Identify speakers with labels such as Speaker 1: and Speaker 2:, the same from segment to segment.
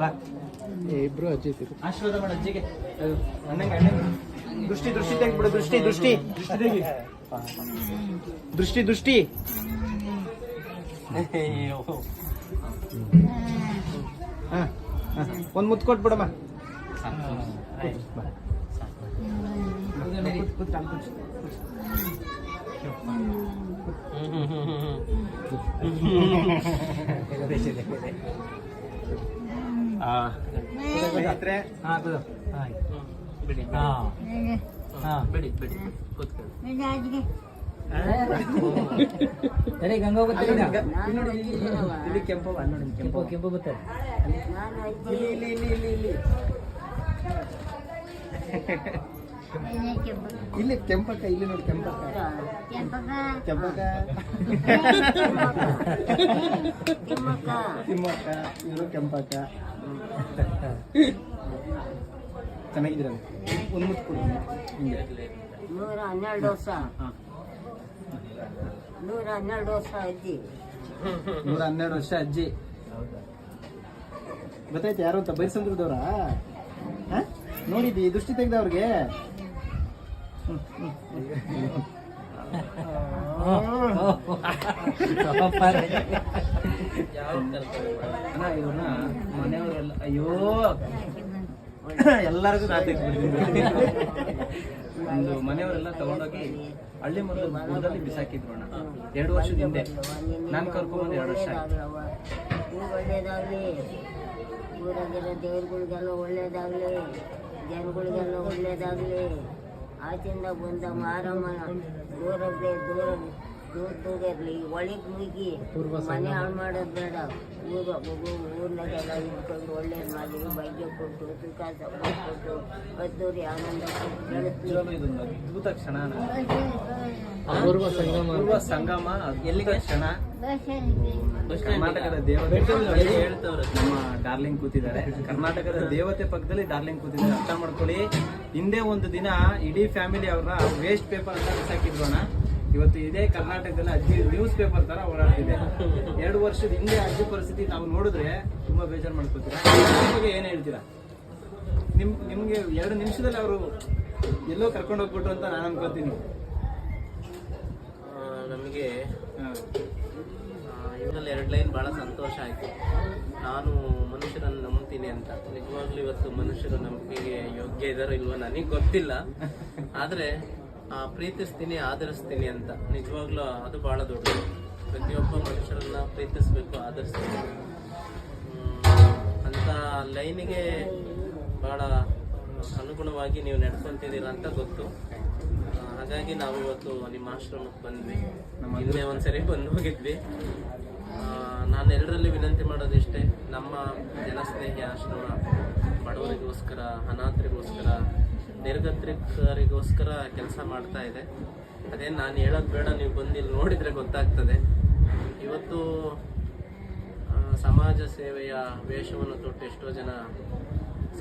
Speaker 1: ಬಾ
Speaker 2: ಇಬ್ರು ಅಜ್ಜಿ ಇದ್ದೀರಿ
Speaker 1: ಆಶೀರ್ವಾದ ಮಾಡ ಅಜ್ಜಿಗೆ. ಅಣ್ಣಂಗೆ ಅಣ್ಣಂಗೆ. ದೃಷ್ಟಿ ದೃಷ್ಟಿ ದೃಷ್ಟಿ ದೃಷ್ಟಿ ದೃಷ್ಟಿ. ದೃಷ್ಟಿ ತೆಗಿ. ದೃಷ್ಟಿ ದೃಷ್ಟಿ. ಹ್ಮ್ ಹ್ಮ್ ಹ್ಮ್ ಮುತ್ತು ಕೊಟ್ಬಿಡಮ್ಮ ಹ್ಮ್ ಹ್ಮ್ ಹ್ಮ್. ಕೂತ್ಕೊ. ಸ್ನೇಹಿತರೆ
Speaker 3: ಸರಿ ಗಂಗಾ?
Speaker 1: ಇಲ್ಲಿ ಕೆಂಪು ನೋಡಿ
Speaker 3: ಕೆಂಪು
Speaker 1: ಕೆಂಪು
Speaker 3: ಬರ್ತಾರೆ
Speaker 1: ಇಲ್ಲಿ ಇಲ್ಲಿ ಇಲ್ಲಿ ಇಲ್ಲಿ ಇಲ್ಲಿ ಇಲ್ಲಿ ಕೆಂಪಕ್ಕ ಇಲ್ಲಿ ನೋಡಿ ಕೆಂಪಕ್ಕ. ಕೆಂಪಕ್ಕ. ತಿಮ್ಮಕ್ಕ ಇವರು ಕೆಂಪಕ್ಕ. ಚೆನ್ನಾಗಿದ್ದೀರ? ಒಂದು ಮುತ್ತು ಕೊಡಿ. ಹಿಂಗೆ.
Speaker 4: ನೂರ ಹನ್ನೆರಡು ವರ್ಷ. ನೂರ ಹನ್ನೆರಡು ವರ್ಷ ಅಜ್ಜಿ.
Speaker 1: ನೂರ ಹನ್ನೆರಡು ವರ್ಷ ಅಜ್ಜಿ. ಗೊತ್ತಾಯ್ತು ಯಾರು ಅಂತ? ಬೈಸಂದ್ರದವ್ರ? ನೋಡಿದ್ದಿ ದೃಷ್ಟಿ ತೆಗ್ದವ್ರಿಗೆ? ಮನೆಯವರೆಲ್ಲ ಅಯ್ಯೋ ಎಲ್ಲರಿಗೂ ರಾತ್ರಿ ಒಂದು ಮನೆಯವರೆಲ್ಲ ತಗೊಂಡೋಗಿ ಹಳ್ಳಿ ಮೊದಲು ಊರಲ್ಲಿ ಬಿಸಾಕಿದ್ರು ಎರಡು ವರ್ಷದ ಹಿಂದೆ. ನಾನು ಕರ್ಕೊಂಬಂದು ಎರಡು ವರ್ಷ
Speaker 4: ಒಳ್ಳೇದಾಗ್ಲಿ. ಊರಾಗಿರೋ ದೇವ್ರುಗಳಿಗೆಲ್ಲ ಒಳ್ಳೇದಾಗ್ಲಿ. ಜನಗಳಿಗೆಲ್ಲ ಒಳ್ಳೇದಾಗ್ಲಿ. ஆச்சிருந்த பொந்த மாறம்மனம் தூரப்பே தூரம் ಇರಲಿ ಒಳಗೆ ಮುಗಿ. ಮನೆ ಹಾಳು ಮಾಡೋದು ಬೇಡ. ಊರು ಮಗು ಊರ್ನಾಗೆಲ್ಲ ಇದ್ಕೊಂಡು ಒಳ್ಳೇದು ಮಾಡಿ ಬೈಗೆ ಕೊಟ್ಟು ಸುಖ ಕೊಟ್ಟು ಬದ್ದೂರಿ ಆನಂದ
Speaker 1: ಅದ್ಭುತ ಕ್ಷಣ ಅಣ್ಣ.
Speaker 2: ಪೂರ್ವ ಸಂಗಮ.
Speaker 1: ಪೂರ್ವ ಸಂಗಮ. ಎಲ್ಲಿಗೆ ಕ್ಷಣ? ಕರ್ನಾಟಕದ ದೇವತೆ ನಮ್ಮ ಡಾರ್ಲಿಂಗ್ ಕೂತಿದ್ದಾರೆ. ಕರ್ನಾಟಕದ ದೇವತೆ ಪಕ್ಕದಲ್ಲಿ ಡಾರ್ಲಿಂಗ್ ಕೂತಿದ್ದಾರೆ. ಅರ್ಥ ಮಾಡ್ಕೊಳ್ಳಿ. ಹಿಂದೆ ಒಂದು ದಿನ ಇಡೀ ಫ್ಯಾಮಿಲಿ ಅವರ ವೇಸ್ಟ್ ಪೇಪರ್ ಅಂತ ಬಿಸಾಕಿದ್ರೋಣ ಇವತ್ತು ಇದೇ ಕರ್ನಾಟಕದಲ್ಲಿ ಅಜ್ಜಿ ನ್ಯೂಸ್ ಪೇಪರ್ ತರ ಓಡಾಡ್ತಿದೆ. ಎರಡು ವರ್ಷದ ಹಿಂದೆ ಅಜ್ಜಿ ಪರಿಸ್ಥಿತಿ ನಾವು ನೋಡಿದ್ರೆ ತುಂಬಾ ಬೇಜಾರು ಮಾಡ್ಕೊತೀರಾ? ಬಗ್ಗೆ ಏನ್ ಹೇಳ್ತೀರಾ? ನಿಮ್ ನಿಮ್ಗೆ ಎರಡು ನಿಮಿಷದಲ್ಲಿ ಅವರು ಎಲ್ಲೋ ಕರ್ಕೊಂಡು ಹೋಗ್ಬಿಟ್ರು ಅಂತ ನಾನು ಅನ್ಕೋತೀನಿ.
Speaker 5: ನಮಗೆ. ಇವರಲ್ಲಿ ಎರಡು ಲೈನ್ ಭಾಳ ಸಂತೋಷ ಆಯಿತು. ನಾನು ಮನುಷ್ಯರನ್ನು ನಂಬ್ತೀನಿ ಅಂತ. ನಿಜವಾಗ್ಲೂ ಇವತ್ತು ಮನುಷ್ಯರ ನಂಬಿಕೆಗೆ ಯೋಗ್ಯ ಇದಾರೋ ಇಲ್ವೋ ನನಗೆ ಗೊತ್ತಿಲ್ಲ. ಆದರೆ ಪ್ರೀತಿಸ್ತೀನಿ ಆಧರಿಸ್ತೀನಿ ಅಂತ. ನಿಜವಾಗ್ಲೂ ಅದು ಭಾಳ ದೊಡ್ಡದು ಪ್ರತಿಯೊಬ್ಬ ಮನುಷ್ಯರನ್ನ ಪ್ರೀತಿಸ್ಬೇಕು ಆಧರಿಸ್ತೀನಿ ಅಂತ ಲೈನಿಗೆ ಭಾಳ ಅನುಗುಣವಾಗಿ ನೀವು ನಡ್ಕೊಂತಿದ್ದೀರ ಅಂತ ಗೊತ್ತು. ಹಾಗಾಗಿ ನಾವು ಇವತ್ತು ನಿಮ್ಮ ಆಶ್ರಮಕ್ಕೆ ಬಂದ್ವಿ. ಹಿಂದೆ ಒಂದ್ಸರಿ ಬಂದು ಹೋಗಿದ್ವಿ. ನಾನು ಎಲ್ಲರಲ್ಲಿ ವಿನಂತಿ ಮಾಡೋದಿಷ್ಟೇ ನಮ್ಮ ಜನಸ್ನೇಹಿ ಆಶ್ರಮ ಬಡವರಿಗೋಸ್ಕರ, ಅನಾಥರಿಗೋಸ್ಕರ ನಿರ್ಗತ್ರಿಕರಿಗೋಸ್ಕರ ಕೆಲಸ ಮಾಡ್ತಾ ಇದೆ. ಅದೇ ನಾನು ಹೇಳೋದು ಬೇಡ, ನೀವು ಬಂದು ಇಲ್ಲಿ ನೋಡಿದರೆ ಗೊತ್ತಾಗ್ತದೆ. ಇವತ್ತು ಸಮಾಜ ಸೇವೆಯ ವೇಷವನ್ನು ತೊಟ್ಟು ಎಷ್ಟೋ ಜನ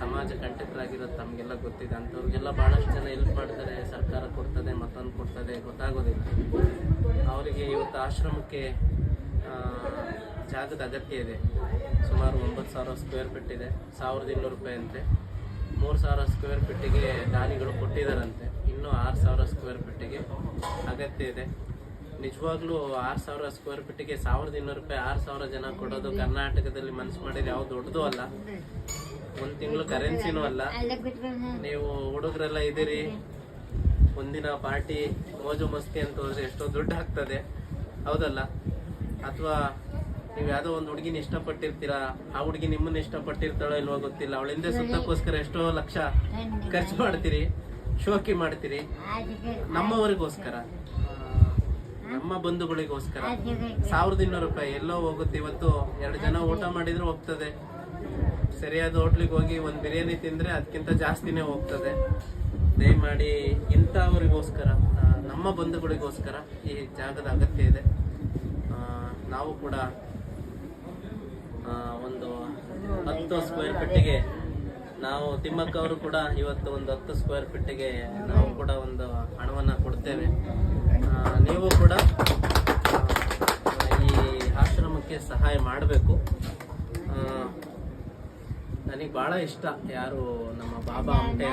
Speaker 5: ಸಮಾಜ ಕಂಟಕರಾಗಿರೋದು ತಮಗೆಲ್ಲ ಗೊತ್ತಿದೆ. ಅಂಥವ್ರಿಗೆಲ್ಲ ಭಾಳಷ್ಟು ಜನ ಹೆಲ್ಪ್ ಮಾಡ್ತಾರೆ, ಸರ್ಕಾರ ಕೊಡ್ತದೆ, ಮತ್ತೊಂದು ಕೊಡ್ತದೆ, ಗೊತ್ತಾಗೋದಿಲ್ಲ. ಅವರಿಗೆ ಇವತ್ತು ಆಶ್ರಮಕ್ಕೆ ಜಾಗದ ಅಗತ್ಯ ಇದೆ. ಸುಮಾರು ಒಂಬತ್ತು ಸಾವಿರ ಸ್ಕ್ವೇರ್ ಫೀಟ್ ಇದೆ. ಸಾವಿರದ ಇನ್ನೂರು ರೂಪಾಯಿ ಅಂತೆ ಮೂರು ಸಾವಿರ ಸ್ಕ್ವೇರ್ ಫೀಟಿಗೆ ದಾನಿಗಳು ಕೊಟ್ಟಿದ್ದಾರಂತೆ. ಇನ್ನೂ ಆರು ಸಾವಿರ ಸ್ಕ್ವೇರ್ ಫೀಟಿಗೆ ಅಗತ್ಯ ಇದೆ. ನಿಜವಾಗ್ಲೂ ಆರು ಸಾವಿರ ಸ್ಕ್ವೇರ್ ಫೀಟಿಗೆ ಸಾವಿರದ ಇನ್ನೂರು ರೂಪಾಯಿ, ಆರು ಸಾವಿರ ಜನ ಕೊಡೋದು ಕರ್ನಾಟಕದಲ್ಲಿ ಮನಸ್ಸು ಮಾಡಿದ್ರೆ ಯಾವ ದೊಡ್ಡದು ಅಲ್ಲ. ಒಂದು ತಿಂಗಳು ಕರೆನ್ಸಿನೂ ಅಲ್ಲ. ನೀವು ಹುಡುಗರೆಲ್ಲ ಇದ್ದೀರಿ, ಒಂದಿನ ಪಾರ್ಟಿ ಮೋಜು ಮಸ್ತಿ ಅಂತ ಹೋದ್ರೆ ಎಷ್ಟೋ ದುಡ್ಡು ಆಗ್ತದೆ. ಹೌದಲ್ಲ? ಅಥವಾ ನೀವು ಯಾವುದೋ ಒಂದು ಹುಡುಗಿನ ಇಷ್ಟಪಟ್ಟಿರ್ತೀರಾ? ಆ ಹುಡುಗಿ ನಿಮ್ಮನ್ನ ಇಷ್ಟಪಟ್ಟಿರ್ತಾಳೋ ಇಲ್ವೋ ಗೊತ್ತಿಲ್ಲ. ಅವಳ ಹಿಂದೆ ಸುತ್ತಕ್ಕೋಸ್ಕರ ಎಷ್ಟೋ ಲಕ್ಷ ಖರ್ಚು ಮಾಡ್ತೀರಿ ಶೋಕಿ ಮಾಡ್ತೀರಿ. ನಮ್ಮವರಿಗೋಸ್ಕರ. ನಮ್ಮ ಬಂಧುಗಳಿಗೋಸ್ಕರ. ಸಾವಿರದ ಇನ್ನೂರು ರೂಪಾಯಿ ಎಲ್ಲೋ ಹೋಗುತ್ತೆ. ಇವತ್ತು ಎರಡು ಜನ ಊಟ ಮಾಡಿದ್ರೆ ಹೋಗ್ತದೆ. ಸರಿಯಾದ ಹೋಟ್ಲಿಗೆ ಹೋಗಿ ಒಂದು ಬಿರಿಯಾನಿ ತಿಂದರೆ ಅದಕ್ಕಿಂತ ಜಾಸ್ತಿನೇ ಹೋಗ್ತದೆ. ದಯಮಾಡಿ ಇಂಥವರಿಗೋಸ್ಕರ ನಮ್ಮ ಬಂಧುಗಳಿಗೋಸ್ಕರ ಈ ಜಾಗದ ಅಗತ್ಯ ಇದೆ. ನಾವು ಕೂಡ ಒಂದು ಹತ್ತು ಸ್ಕ್ವೇರ್ ಫೀಟಿಗೆ ನಾವು ತಿಮ್ಮಕ್ಕ ಅವರು ಕೂಡ ಇವತ್ತು ಒಂದು ಹತ್ತು ಸ್ಕ್ವೇರ್ ಫೀಟಿಗೆ ನಾವು ಕೂಡ ಒಂದು ಹಣವನ್ನು ಕೊಡ್ತೇವೆ. ನೀವು ಕೂಡ ಈ ಆಶ್ರಮಕ್ಕೆ ಸಹಾಯ ಮಾಡಬೇಕು. ನನಗೆ ಬಹಳ ಇಷ್ಟ ಯಾರು ನಮ್ಮ ಬಾಬಾ ಅಮಟೆ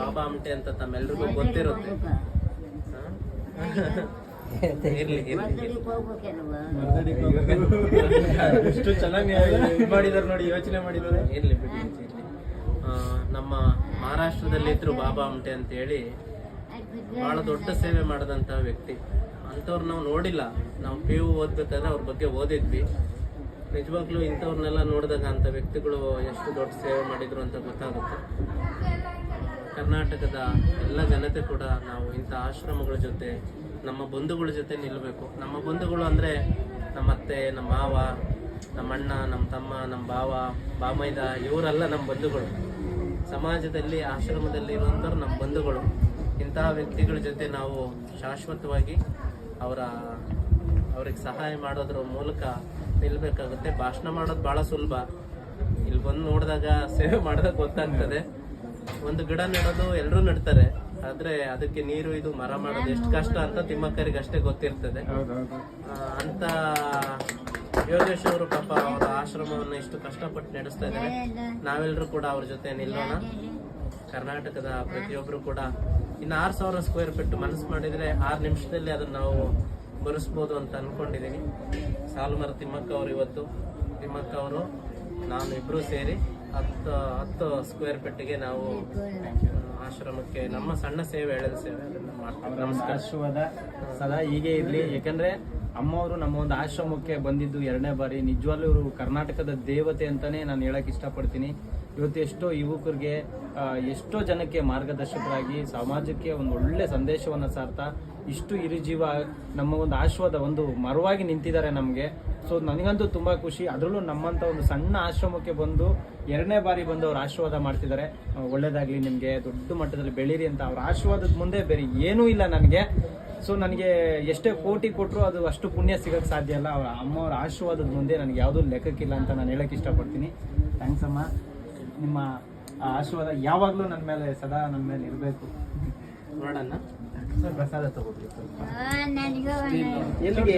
Speaker 5: ಬಾಬಾ ಅಮಟೆ ಅಂತ ತಮ್ಮೆಲ್ರಿಗೂ ಗೊತ್ತಿರುತ್ತೆ.
Speaker 1: ಎಷ್ಟು ಚೆನ್ನಾಗಿ ಮಾಡಿದಾರೆ ನೋಡಿ ಯೋಚನೆ ಮಾಡಿದಾರೆ
Speaker 5: ಇರ್ಲಿ ಬಿಡಿ ಇರ್ಲಿ. ಆ, ನಮ್ಮ ಮಹಾರಾಷ್ಟ್ರದಲ್ಲಿದ್ರು ಬಾಬಾ ಉಂಟೆ ಅಂತ ಹೇಳಿ ಬಹಳ ದೊಡ್ಡ ಸೇವೆ ಮಾಡಿದಂತ ವ್ಯಕ್ತಿ. ಅಂಥವ್ರು ನಾವು ನೋಡಿಲ್ಲ. ನಾವು ಪಿ ಯು ಓದ್ಬೇಕಾದ್ರೆ ಅವ್ರ ಬಗ್ಗೆ ಓದಿದ್ವಿ. ನಿಜವಾಗ್ಲೂ ಇಂಥವ್ರನ್ನೆಲ್ಲ ನೋಡಿದಾಗ ಅಂಥ ವ್ಯಕ್ತಿಗಳು ಎಷ್ಟು ದೊಡ್ಡ ಸೇವೆ ಮಾಡಿದ್ರು ಅಂತ ಗೊತ್ತಾಗುತ್ತೆ. ಕರ್ನಾಟಕದ ಎಲ್ಲ ಜನತೆ ಕೂಡ ನಾವು ಇಂಥ ಆಶ್ರಮಗಳ ಜೊತೆ ನಮ್ಮ ಬಂಧುಗಳ ಜೊತೆ ನಿಲ್ಲಬೇಕು ನಮ್ಮ ಬಂಧುಗಳು ಅಂದರೆ ನಮ್ಮ ಅತ್ತೆ, ನಮ್ಮ ಮಾವ, ನಮ್ಮ ಅಣ್ಣ, ನಮ್ಮ ತಮ್ಮ, ನಮ್ಮ ಭಾವ ಬಾಮೈದ ಇವರೆಲ್ಲ ನಮ್ಮ ಬಂಧುಗಳು. ಸಮಾಜದಲ್ಲಿ, ಆಶ್ರಮದಲ್ಲಿ ಇರುವಂಥವ್ರು ನಮ್ಮ ಬಂಧುಗಳು. ಇಂತಹ ವ್ಯಕ್ತಿಗಳ ಜೊತೆ ನಾವು ಶಾಶ್ವತವಾಗಿ ಅವರ, ಅವ್ರಿಗೆ ಸಹಾಯ ಮಾಡೋದ್ರ ಮೂಲಕ ನಿಲ್ಬೇಕಾಗುತ್ತೆ. ಭಾಷಣ ಮಾಡೋದು ಬಹಳ ಸುಲಭ. ಇಲ್ಲಿ ಬಂದು ನೋಡಿದಾಗ ಸೇವೆ ಮಾಡಿದಾಗ ಗೊತ್ತಾಗ್ತದೆ. ಒಂದು ಗಿಡ ನೆಡೋದು ಎಲ್ಲರೂ ನೆಡ್ತಾರೆ. ಆದ್ರೆ ಅದಕ್ಕೆ ನೀರು ಇದು ಮರ ಮಾಡೋದು ಎಷ್ಟು ಕಷ್ಟ ಅಂತ ತಿಮ್ಮಕ್ಕರಿಗೆ ಅಷ್ಟೇ ಗೊತ್ತಿರ್ತದೆ. ಅಂತ ಯೋಗೇಶ್ ಅವರು ಪಾಪ ಅವರ ಆಶ್ರಮವನ್ನು ಇಷ್ಟು ಕಷ್ಟಪಟ್ಟು ನಡೆಸ್ತಾ ಇದ್ದಾರೆ. ನಾವೆಲ್ಲರೂ ಕೂಡ ಅವ್ರ ಜೊತೆ ನಿಲ್ಲೋಣ. ಕರ್ನಾಟಕದ ಪ್ರತಿಯೊಬ್ಬರು ಕೂಡ ಇನ್ನು ಆರು ಸಾವಿರ ಸ್ಕ್ವೇರ್ ಫೀಟ್ ಮನಸ್ಸು ಮಾಡಿದ್ರೆ ಆರು ನಿಮಿಷದಲ್ಲಿ ಅದನ್ನು ನಾವು ಬರೆಸ್ಬೋದು ಅಂತ ಅನ್ಕೊಂಡಿದ್ದೀನಿ ಸಾಲುಮರ ತಿಮ್ಮಕ್ಕ ಅವರು ಇವತ್ತು. ತಿಮ್ಮಕ್ಕ ಅವರು ನಾನು ಇಬ್ಬರೂ ಸೇರಿ ಹತ್ತು ಹತ್ತು ಸ್ಕ್ವೇರ್ ಫೀಟ್ಗೆ ನಾವು ಆಶ್ರಮಕ್ಕೆ ನಮ್ಮ ಸಣ್ಣ ಸೇವೆ, ಎಳೆದ ಸೇವೆ ನಮಸ್ಕಾರ
Speaker 1: ಆಶೀರ್ವಾದ ಸದಾ ಹೀಗೆ ಇರಲಿ. ಯಾಕಂದ್ರೆ ಅಮ್ಮವರು ನಮ್ಮ ಒಂದು ಆಶ್ರಮಕ್ಕೆ ಬಂದಿದ್ದು ಎರಡನೇ ಬಾರಿ. ನಿಜವಾಗ್ಲೂ ಇವರು ಕರ್ನಾಟಕದ ದೇವತೆ ಅಂತಾನೆ ನಾನು ಹೇಳಕ್ ಇಷ್ಟಪಡ್ತೀನಿ. ಇವತ್ತು ಎಷ್ಟೋ ಯುವಕರಿಗೆ ಎಷ್ಟೋ ಜನಕ್ಕೆ ಮಾರ್ಗದರ್ಶಕರಾಗಿ, ಸಮಾಜಕ್ಕೆ ಒಂದು ಒಳ್ಳೆ ಸಂದೇಶವನ್ನ ಸಾರ್ತಾ, ಇಷ್ಟು ಹಿರಿಜೀವ ನಮ್ಮ ಒಂದು ಆಶ್ವಾದ ಒಂದು ಮರವಾಗಿ ನಿಂತಿದ್ದಾರೆ ನಮಗೆ. ಸೊ ನನಗಂತೂ ತುಂಬ ಖುಷಿ. ಅದರಲ್ಲೂ ನಮ್ಮಂಥ ಒಂದು ಸಣ್ಣ ಆಶ್ರಮಕ್ಕೆ ಬಂದು ಎರಡನೇ ಬಾರಿ ಬಂದು ಅವ್ರು ಆಶೀರ್ವಾದ ಮಾಡ್ತಿದ್ದಾರೆ. ಒಳ್ಳೇದಾಗಲಿ ನಿಮಗೆ ದೊಡ್ಡ ಮಟ್ಟದಲ್ಲಿ ಬೆಳೀರಿ ಅಂತ ಅವ್ರ ಆಶೀರ್ವಾದದ ಮುಂದೆ ಬೇರೆ ಏನೂ ಇಲ್ಲ ನನಗೆ. ಸೊ ನನಗೆ ಎಷ್ಟೇ ಕೋಟಿ ಕೊಟ್ಟರು ಅದು ಅಷ್ಟು ಪುಣ್ಯ ಸಿಗೋಕ್ಕೆ ಸಾಧ್ಯ ಇಲ್ಲ ಅವ್ರ ಅಮ್ಮವ್ರ ಆಶೀರ್ವಾದದ ಮುಂದೆ ನನಗೆ ಯಾವುದೂ ಲೆಕ್ಕಕ್ಕಿಲ್ಲ ಅಂತ ನಾನು ಹೇಳೋಕ್ಕೆ ಇಷ್ಟಪಡ್ತೀನಿ. ಥ್ಯಾಂಕ್ಸ್ ಅಮ್ಮ. ನಿಮ್ಮ ಆಶೀರ್ವಾದ ಯಾವಾಗಲೂ ನನ್ನ ಮೇಲೆ ಸದಾ ನನ್ನ ಮೇಲೆ ಇರಬೇಕು.
Speaker 5: ನೋಡೋಣ
Speaker 1: ಪ್ರಸಾದ ತಗೋಬೇಕು.
Speaker 4: ನನಗೂ
Speaker 1: ಎಲ್ಲಿಗೆ?